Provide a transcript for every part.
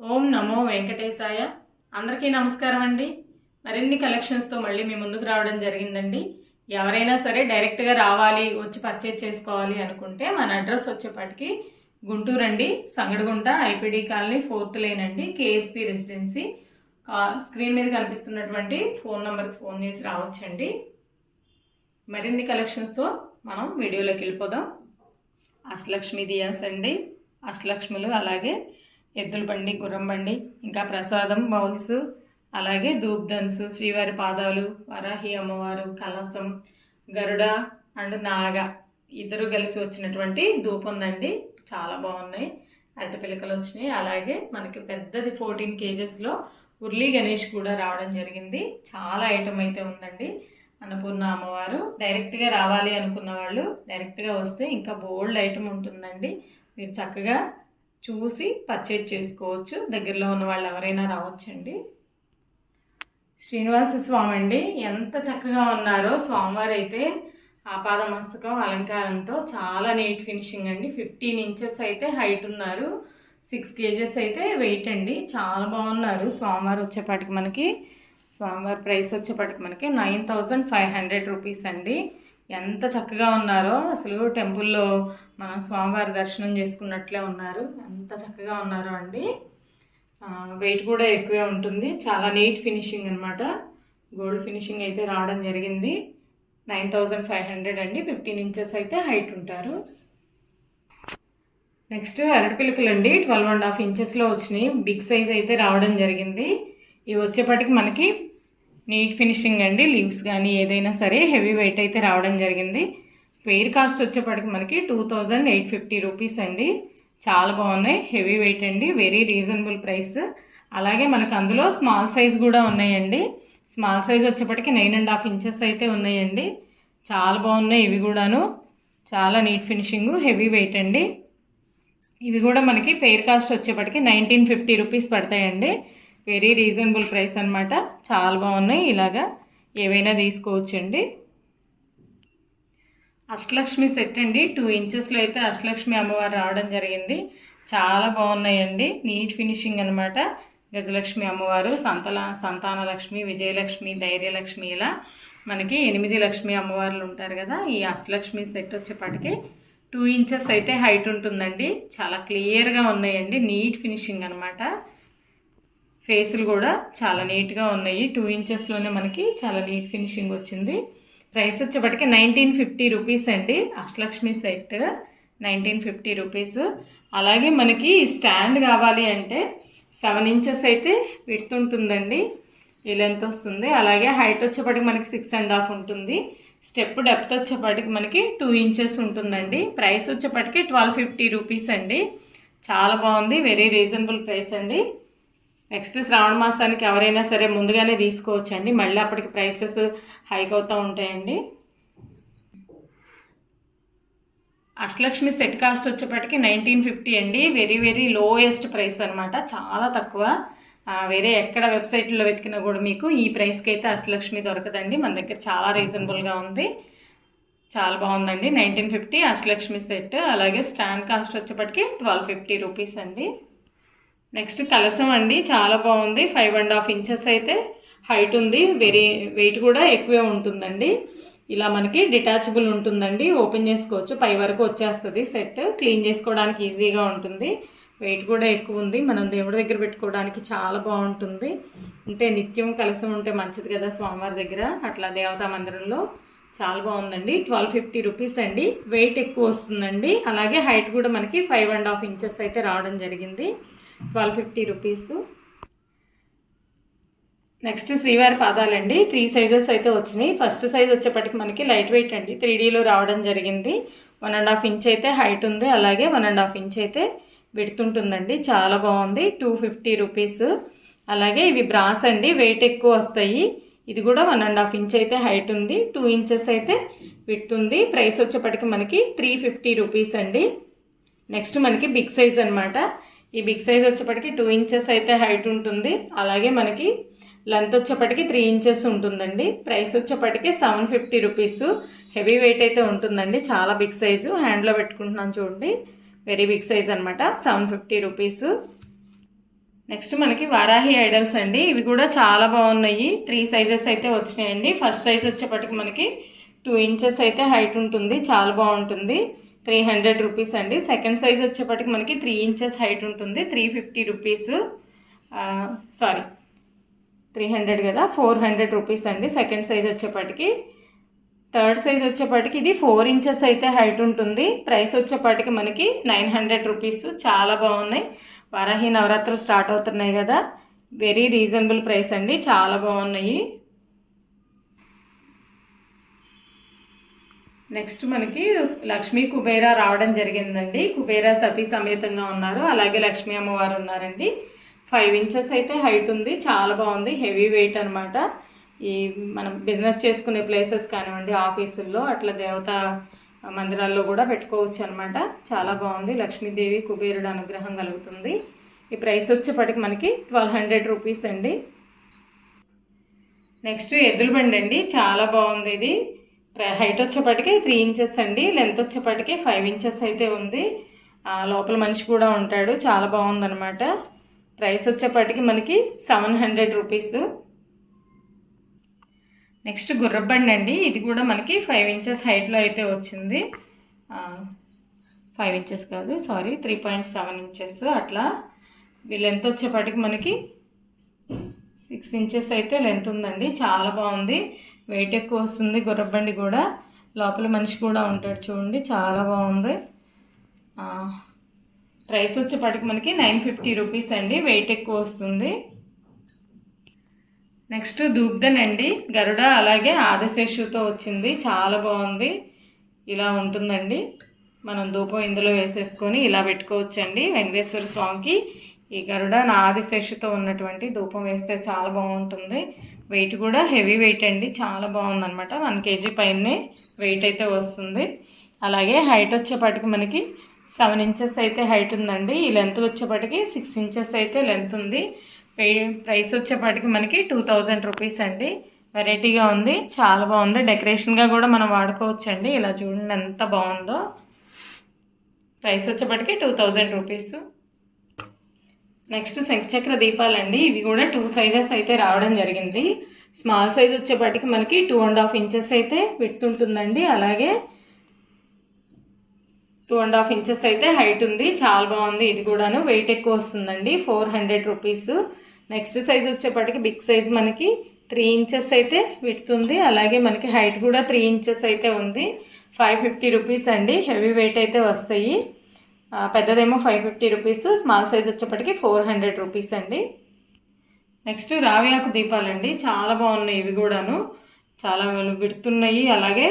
ఓం నమో వెంకటేశాయ. అందరికీ నమస్కారం అండి. మరిన్ని కలెక్షన్స్తో మళ్ళీ మీ ముందుకు రావడం జరిగిందండి. ఎవరైనా సరే డైరెక్ట్గా రావాలి వచ్చి పర్చేజ్ చేసుకోవాలి అనుకుంటే మన అడ్రస్ వచ్చేపాటికి గుంటూరు అండి. Sangadagunta IPD colony fourth lane అండి. కేఎస్పి రెసిడెన్సీ స్క్రీన్ మీద కనిపిస్తున్నటువంటి ఫోన్ నెంబర్కి ఫోన్ చేసి రావచ్చండి. మరిన్ని కలెక్షన్స్తో మనం వీడియోలోకి వెళ్ళిపోదాం. అష్టలక్ష్మి దియాస్ అండి. అష్టలక్ష్ములు అలాగే ఎద్దుల బండి గుర్రం బండి ఇంకా ప్రసాదం బౌల్స్ అలాగే ధూప్ శ్రీవారి పాదాలు వరాహి అమ్మవారు కలసం గరుడ అండ్ నాగ. ఇద్దరు కలిసి వచ్చినటువంటి ధూపం ఉందండి. చాలా బాగున్నాయి. అరటి పిలకలు వచ్చినాయి. అలాగే మనకి పెద్దది ఫోర్టీన్ కేజెస్లో ఉర్లీ గణేష్ కూడా రావడం జరిగింది. చాలా ఐటమ్ అయితే ఉందండి. అన్నపూర్ణ అమ్మవారు. డైరెక్ట్గా రావాలి అనుకున్న వాళ్ళు డైరెక్ట్గా వస్తే ఇంకా బోల్డ్ ఐటమ్ ఉంటుందండి. మీరు చక్కగా చూసి పర్చేజ్ చేసుకోవచ్చు. దగ్గరలో ఉన్న వాళ్ళు ఎవరైనా రావచ్చండి. శ్రీనివాస స్వామి అండి ఎంత చక్కగా ఉన్నారో స్వామివారు అయితే ఆపాద మస్తకం అలంకారంతో చాలా నీట్ ఫినిషింగ్ అండి. ఫిఫ్టీన్ ఇంచెస్ అయితే హైట్ ఉన్నారు. సిక్స్ కేజెస్ అయితే వెయిట్ అండి. చాలా బాగున్నారు. స్వామివారు వచ్చేపాటికి మనకి స్వామివారి ప్రైస్ వచ్చేపాటికి మనకి nine thousand five hundred rupees అండి. ఎంత చక్కగా ఉన్నారో. అసలు టెంపుల్లో మనం స్వామివారి దర్శనం చేసుకున్నట్లే ఉన్నారు. ఎంత చక్కగా ఉన్నారో అండి. వెయిట్ కూడా ఎక్కువే ఉంటుంది. చాలా నీట్ ఫినిషింగ్ అనమాట గోల్డ్ ఫినిషింగ్ అయితే రావడం జరిగింది. నైన్ థౌజండ్ ఫైవ్ హండ్రెడ్ అండి. ఫిఫ్టీన్ ఇంచెస్ అయితే హైట్ ఉంటారు. నెక్స్ట్ అరటి పిలకలు అండి ట్వెల్వ్ అండ్ హాఫ్ ఇంచెస్లో వచ్చినాయి. బిగ్ సైజ్ అయితే రావడం జరిగింది. ఇవి వచ్చేపటికి మనకి నీట్ ఫినిషింగ్ అండి లీవ్స్ కానీ ఏదైనా సరే హెవీ వెయిట్ అయితే రావడం జరిగింది. ఫెయిర్ కాస్ట్ వచ్చేప్పటికి మనకి two thousand eight fifty rupees అండి. చాలా బాగున్నాయి హెవీ వెయిట్ అండి వెరీ రీజనబుల్ ప్రైస్. అలాగే మనకు అందులో స్మాల్ సైజ్ కూడా ఉన్నాయండి. స్మాల్ సైజ్ వచ్చేప్పటికి నైన్ అండ్ హాఫ్ ఇంచెస్ అయితే ఉన్నాయండి. చాలా బాగున్నాయి ఇవి కూడాను. చాలా నీట్ ఫినిషింగ్ హెవీ వెయిట్ అండి. ఇవి కూడా మనకి పెయిర్ కాస్ట్ వచ్చేప్పటికి నైన్టీన్ ఫిఫ్టీ రూపీస్ పడతాయండి. వెరీ రీజనబుల్ ప్రైస్ అనమాట చాలా బాగున్నాయి. ఇలాగా ఏవైనా తీసుకోవచ్చండి. అష్టలక్ష్మి సెట్ అండి. టూ ఇంచెస్లో అయితే అష్టలక్ష్మి అమ్మవారు రావడం జరిగింది. చాలా బాగున్నాయండి. నీట్ ఫినిషింగ్ అనమాట గజలక్ష్మి అమ్మవారు సంతల సంతాన లక్ష్మి విజయలక్ష్మి ధైర్యలక్ష్మి ఇలా మనకి ఎనిమిది లక్ష్మి అమ్మవార్లు ఉంటారు కదా. ఈ అష్టలక్ష్మి సెట్ వచ్చేపాటికి టూ ఇంచెస్ అయితే హైట్ ఉంటుందండి. చాలా క్లియర్గా ఉన్నాయండి. నీట్ ఫినిషింగ్ అనమాట ఫేసులు కూడా చాలా నీట్గా ఉన్నాయి. టూ ఇంచెస్లోనే మనకి చాలా నీట్ ఫినిషింగ్ వచ్చింది. ప్రైస్ వచ్చేప్పటికి నైన్టీన్ ఫిఫ్టీ రూపీస్ అండి. Ashtalakshmi set nineteen fifty rupees. అలాగే మనకి స్టాండ్ కావాలి అంటే సెవెన్ ఇంచెస్ అయితే విడుతుంటుందండి ఈ లెంత్ వస్తుంది. అలాగే హైట్ వచ్చేప్పటికి మనకి సిక్స్ అండ్ హాఫ్ ఉంటుంది. స్టెప్ డెప్త్ వచ్చేప్పటికి మనకి టూ ఇంచెస్ ఉంటుందండి. ప్రైస్ వచ్చేప్పటికి ట్వెల్వ్ ఫిఫ్టీ రూపీస్ అండి. చాలా బాగుంది. వెరీ రీజనబుల్ ప్రైస్ అండి. నెక్స్ట్ శ్రావణ మాసానికి ఎవరైనా సరే ముందుగానే తీసుకోవచ్చండి. మళ్ళీ అప్పటికి ప్రైసెస్ హైక్ అవుతూ ఉంటాయండి. అష్టలక్ష్మి సెట్ కాస్ట్ వచ్చేప్పటికి నైన్టీన్ ఫిఫ్టీ అండి. వెరీ వెరీ లోయెస్ట్ ప్రైస్ అనమాట చాలా తక్కువ. వేరే ఎక్కడ వెబ్సైట్లో వెతికినా కూడా మీకు ఈ ప్రైస్కి అయితే అష్టలక్ష్మి దొరకదండి. మన దగ్గర చాలా రీజనబుల్గా ఉంది. చాలా బాగుందండి. Nineteen fifty Ashtalakshmi set. అలాగే స్టాండ్ కాస్ట్ వచ్చేప్పటికి ట్వెల్వ్ ఫిఫ్టీ రూపీస్ అండి. నెక్స్ట్ కలసం అండి చాలా బాగుంది. ఫైవ్ అండ్ హాఫ్ ఇంచెస్ అయితే హైట్ ఉంది. వెరీ వెయిట్ కూడా ఎక్కువే ఉంటుందండి. ఇలా మనకి డిటాచబుల్ ఉంటుందండి. ఓపెన్ చేసుకోవచ్చు. పై వరకు వచ్చేస్తుంది సెట్ క్లీన్ చేసుకోవడానికి ఈజీగా ఉంటుంది. వెయిట్ కూడా ఎక్కువ ఉంది. మనం దేవుడి దగ్గర పెట్టుకోవడానికి చాలా బాగుంటుంది. అంటే నిత్యం కలసం ఉంటే మంచిది కదా స్వామివారి దగ్గర. అట్లా దేవతా మందిరంలో చాలా బాగుందండి. ట్వెల్వ్ ఫిఫ్టీ రూపీస్ అండి. వెయిట్ ఎక్కువ వస్తుందండి. అలాగే హైట్ కూడా మనకి ఫైవ్ అండ్ హాఫ్ ఇంచెస్ అయితే రావడం జరిగింది. Twelve fifty rupees. నెక్స్ట్ శ్రీవారి పాదాలండి. త్రీ సైజెస్ అయితే వచ్చినాయి. ఫస్ట్ సైజ్ వచ్చేప్పటికి మనకి లైట్ వెయిట్ అండి. త్రీ డీలో రావడం జరిగింది. వన్ అండ్ హాఫ్ ఇంచ్ అయితే హైట్ ఉంది. అలాగే వన్ అండ్ హాఫ్ ఇంచ్ అయితే విడుతుంటుందండి చాలా బాగుంది. Two fifty rupees. అలాగే ఇవి బ్రాస్ అండి. వెయిట్ ఎక్కువ వస్తాయి. ఇది కూడా వన్ అండ్ హాఫ్ ఇంచ్ అయితే హైట్ ఉంది. టూ ఇంచెస్ అయితే విడుతుంది ప్రైస్ వచ్చేప్పటికి మనకి త్రీ ఫిఫ్టీ రూపీస్ అండి. నెక్స్ట్ మనకి బిగ్ సైజ్ అనమాట ఈ బిగ్ సైజ్ వచ్చేప్పటికి టూ ఇంచెస్ అయితే హైట్ ఉంటుంది. అలాగే మనకి లెంత్ వచ్చేప్పటికి త్రీ ఇంచెస్ ఉంటుందండి. ప్రైస్ వచ్చేప్పటికి seven fifty rupees. Heavy weight అయితే ఉంటుందండి. చాలా బిగ్ సైజు. హ్యాండ్లో పెట్టుకుంటున్నాను చూడండి. వెరీ బిగ్ సైజ్ అనమాట సెవెన్ ఫిఫ్టీ రూపీస్. నెక్స్ట్ మనకి వారాహి ఐడల్స్ అండి. ఇవి కూడా చాలా బాగున్నాయి. త్రీ సైజెస్ అయితే వచ్చినాయండి. ఫస్ట్ సైజ్ వచ్చేప్పటికి మనకి టూ ఇంచెస్ అయితే హైట్ ఉంటుంది. చాలా బాగుంటుంది. త్రీ హండ్రెడ్ రూపీస్ అండి. సెకండ్ సైజ్ వచ్చేప్పటికి మనకి త్రీ ఇంచెస్ హైట్ ఉంటుంది. Three fifty rupees sorry three hundred కదా ఫోర్ హండ్రెడ్ రూపీస్ అండి సెకండ్ సైజ్ వచ్చేప్పటికి. థర్డ్ సైజ్ వచ్చేప్పటికి ఇది ఫోర్ ఇంచెస్ అయితే హైట్ ఉంటుంది. ప్రైస్ వచ్చేప్పటికి మనకి నైన్ హండ్రెడ్ రూపీస్. చాలా బాగున్నాయి. వారాహి నవరాత్రులు స్టార్ట్ అవుతున్నాయి కదా. వెరీ రీజనబుల్ ప్రైస్ అండి. చాలా బాగున్నాయి. నెక్స్ట్ మనకి లక్ష్మీ కుబేర రావడం జరిగిందండి. కుబేర సతీ సమేతంగా ఉన్నారు. అలాగే లక్ష్మీ అమ్మవారు ఉన్నారండి. ఫైవ్ ఇంచెస్ అయితే హైట్ ఉంది. చాలా బాగుంది. హెవీ వెయిట్ అనమాట ఈ మనం బిజినెస్ చేసుకునే ప్లేసెస్ కానివ్వండి ఆఫీసుల్లో అట్లా దేవత మందిరాల్లో కూడా పెట్టుకోవచ్చు అనమాట చాలా బాగుంది. లక్ష్మీదేవి కుబేరుడు అనుగ్రహం కలుగుతుంది. ఈ ప్రైస్ వచ్చేప్పటికి మనకి ట్వెల్వ్ హండ్రెడ్ రూపీస్ అండి. నెక్స్ట్ ఎద్దుల బండి అండి. చాలా బాగుంది ఇది. హైట్ వచ్చేప్పటికి త్రీ ఇంచెస్ అండి. లెంత్ వచ్చేప్పటికి ఫైవ్ ఇంచెస్ అయితే ఉంది. లోపల మనిషి కూడా ఉంటాడు. చాలా బాగుందనమాట ప్రైస్ వచ్చేప్పటికి మనకి సెవెన్ హండ్రెడ్ రూపీస్ నెక్స్ట్ గుర్రబండి అండి. ఇది కూడా మనకి ఫైవ్ ఇంచెస్ హైట్లో అయితే వచ్చింది. ఫైవ్ ఇంచెస్ కాదు sorry three point seven inches అట్లా. వీళ్ళు లెంత్ వచ్చేపాటికి మనకి సిక్స్ ఇంచెస్ అయితే లెంత్ ఉందండి. చాలా బాగుంది. వెయిట్ ఎక్కువ వస్తుంది గుర్రబండి కూడా. లోపల మనిషి కూడా ఉంటాడు చూడండి. చాలా బాగుంది. ప్రైస్ వచ్చేపాటికి మనకి నైన్ ఫిఫ్టీ రూపీస్ అండి. వెయిట్ ఎక్కువ వస్తుంది. నెక్స్ట్ దూబ్దన్ అండి. గరుడ అలాగే ఆదశేషుతో వచ్చింది. చాలా బాగుంది. ఇలా ఉంటుందండి. మనం ధూపం ఇందులో వేసేసుకొని ఇలా పెట్టుకోవచ్చండి. వెంకటేశ్వర స్వామికి. ఈ గరుడ నా ఆదిశేషుతో ఉన్నటువంటి ధూపం వేస్తే చాలా బాగుంటుంది. వెయిట్ కూడా హెవీ వెయిట్ అండి. చాలా బాగుంది అనమాట వన్ కేజీ పైనే వెయిట్ అయితే వస్తుంది. అలాగే హైట్ వచ్చేపాటికి మనకి సెవెన్ ఇంచెస్ అయితే హైట్ ఉందండి. ఈ లెంత్ వచ్చేపాటికి సిక్స్ ఇంచెస్ అయితే లెంత్ ఉంది. ప్రైస్ వచ్చేపాటికి మనకి టూ థౌజండ్ రూపీస్ అండి. వెరైటీగా ఉంది. చాలా బాగుంది. డెకరేషన్గా కూడా మనం వాడుకోవచ్చు అండి ఇలా చూడండి ఎంత బాగుందో. ప్రైస్ వచ్చేప్పటికి టూ థౌజండ్ రూపీస్ నెక్స్ట్ శంఖచక్ర దీపాలండి. ఇవి కూడా టూ సైజెస్ అయితే రావడం జరిగింది. స్మాల్ సైజ్ వచ్చేపాటికి మనకి టూ అండ్ హాఫ్ ఇంచెస్ అయితే విడ్త్ ఉంటుందండి. అలాగే టూ అండ్ హాఫ్ ఇంచెస్ అయితే హైట్ ఉంది. చాలా బాగుంది. ఇది కూడాను వెయిట్ ఎక్కువ వస్తుందండి. Four hundred rupees. Next size వచ్చేపాటికి బిగ్ సైజ్ మనకి త్రీ ఇంచెస్ అయితే విడుతుంది అలాగే మనకి హైట్ కూడా త్రీ ఇంచెస్ అయితే ఉంది. ఫైవ్ ఫిఫ్టీ రూపీస్ అండి. హెవీ వెయిట్ అయితే వస్తాయి. పెద్దదేమో five fifty rupees small size వచ్చేప్పటికి ఫోర్ హండ్రెడ్ రూపీస్ అండి. నెక్స్ట్ రావి ఆకు దీపాలండి. చాలా బాగున్నాయి ఇవి కూడాను. చాలా విడుతున్నాయి. అలాగే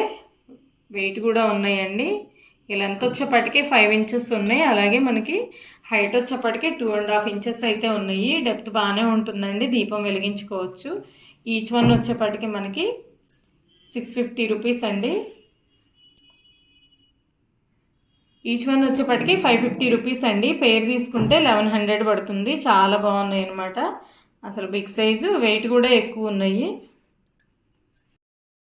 వెయిట్ కూడా ఉన్నాయండి. లెంత్ ఎంత వచ్చేప్పటికి ఫైవ్ ఇంచెస్ ఉన్నాయి. అలాగే మనకి హైట్ వచ్చేప్పటికి టూ అండ్ హాఫ్ ఇంచెస్ అయితే ఉన్నాయి. డెప్త్ బాగానే ఉంటుందండి. దీపం వెలిగించుకోవచ్చు. ఈచ్ వన్ వచ్చేప్పటికి మనకి సిక్స్ ఫిఫ్టీ రూపీస్ అండి. ఈచ్ వన్ వచ్చేప్పటికి ఫైవ్ ఫిఫ్టీ రూపీస్ అండి. పేరు తీసుకుంటే లెవెన్ హండ్రెడ్ పడుతుంది. చాలా బాగున్నాయి అనమాట అసలు బిగ్ సైజు వెయిట్ కూడా ఎక్కువ ఉన్నాయి.